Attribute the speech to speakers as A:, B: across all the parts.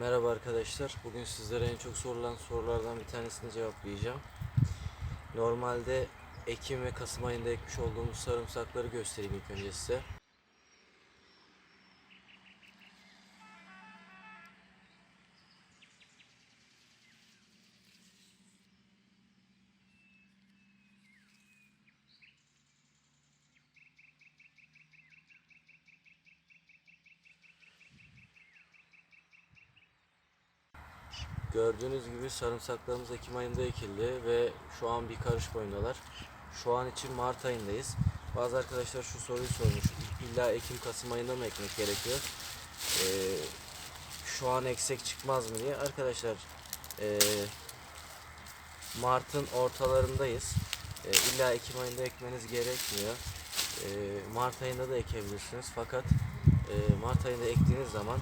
A: Merhaba arkadaşlar. Bugün sizlere en çok sorulan sorulardan bir tanesini cevaplayacağım. Normalde Ekim ve Kasım ayında ekmiş olduğumuz sarımsakları göstereyim ilk önce size. Gördüğünüz gibi sarımsaklarımız Ekim ayında ekildi ve şu an bir karış boyundalar. Şu an için Mart ayındayız. Bazı arkadaşlar şu soruyu sormuş. İlla Ekim Kasım ayında mı ekmek gerekiyor? Ee, şu an eksek çıkmaz mı diye. Arkadaşlar ee, Mart'ın ortalarındayız. Ee, illa Ekim ayında ekmeniz gerekmiyor. Ee, Mart ayında da ekebilirsiniz. Fakat ee, Mart ayında ektiğiniz zaman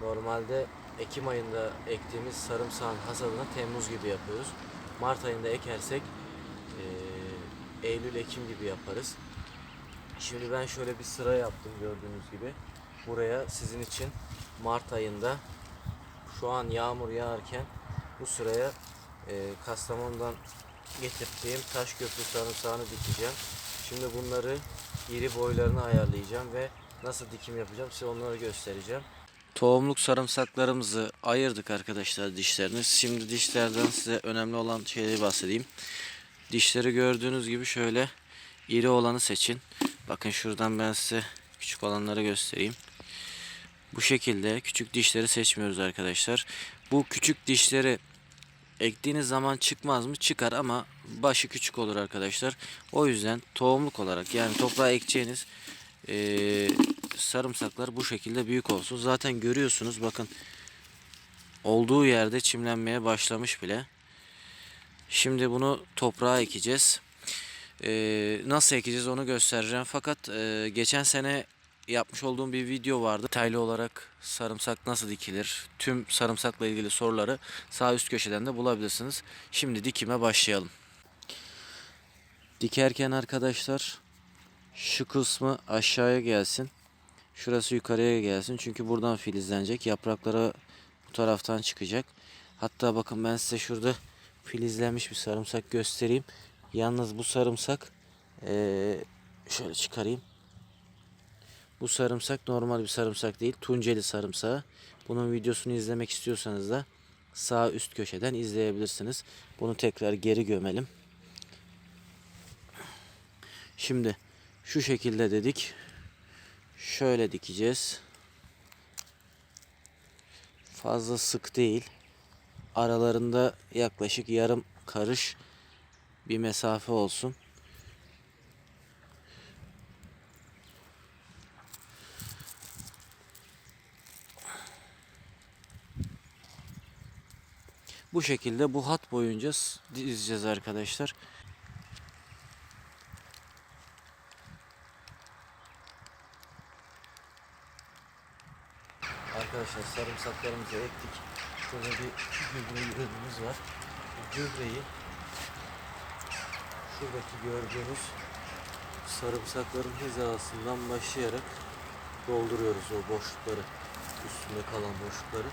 A: normalde Ekim ayında ektiğimiz sarımsağın hasadını Temmuz gibi yapıyoruz. Mart ayında ekersek ee, Eylül Ekim gibi yaparız. Şimdi ben şöyle bir sıra yaptım gördüğünüz gibi. Buraya sizin için Mart ayında şu an yağmur yağarken bu sıraya e, Kastamonu'dan getirdiğim taş köprü sarımsağını dikeceğim. Şimdi bunları iri boylarını ayarlayacağım ve nasıl dikim yapacağım size onları göstereceğim. Tohumluk sarımsaklarımızı ayırdık arkadaşlar dişlerini. Şimdi dişlerden size önemli olan şeyleri bahsedeyim. Dişleri gördüğünüz gibi şöyle iri olanı seçin. Bakın şuradan ben size küçük olanları göstereyim. Bu şekilde küçük dişleri seçmiyoruz arkadaşlar. Bu küçük dişleri ektiğiniz zaman çıkmaz mı? Çıkar ama başı küçük olur arkadaşlar. O yüzden tohumluk olarak yani toprağa ekeceğiniz eee, sarımsaklar bu şekilde büyük olsun. Zaten görüyorsunuz bakın olduğu yerde çimlenmeye başlamış bile. Şimdi bunu toprağa ekeceğiz. Ee, nasıl ekeceğiz onu göstereceğim. Fakat e, geçen sene yapmış olduğum bir video vardı. Detaylı olarak sarımsak nasıl dikilir? Tüm sarımsakla ilgili soruları sağ üst köşeden de bulabilirsiniz. Şimdi dikime başlayalım. Dikerken arkadaşlar şu kısmı aşağıya gelsin. Şurası yukarıya gelsin. Çünkü buradan filizlenecek. Yaprakları bu taraftan çıkacak. Hatta bakın ben size şurada filizlenmiş bir sarımsak göstereyim. Yalnız bu sarımsak şöyle çıkarayım. Bu sarımsak normal bir sarımsak değil. Tunceli sarımsağı. Bunun videosunu izlemek istiyorsanız da sağ üst köşeden izleyebilirsiniz. Bunu tekrar geri gömelim. Şimdi şu şekilde dedik. Şöyle dikeceğiz. Fazla sık değil. Aralarında yaklaşık yarım karış bir mesafe olsun. Bu şekilde bu hat boyunca dizeceğiz arkadaşlar. Arkadaşlar sarımsaklarımızı ektik. Şurada bir gübre yığınımız var. Bu gübreyi şuradaki gördüğünüz sarımsakların hizasından başlayarak dolduruyoruz o boşlukları. Üstünde kalan boşlukları.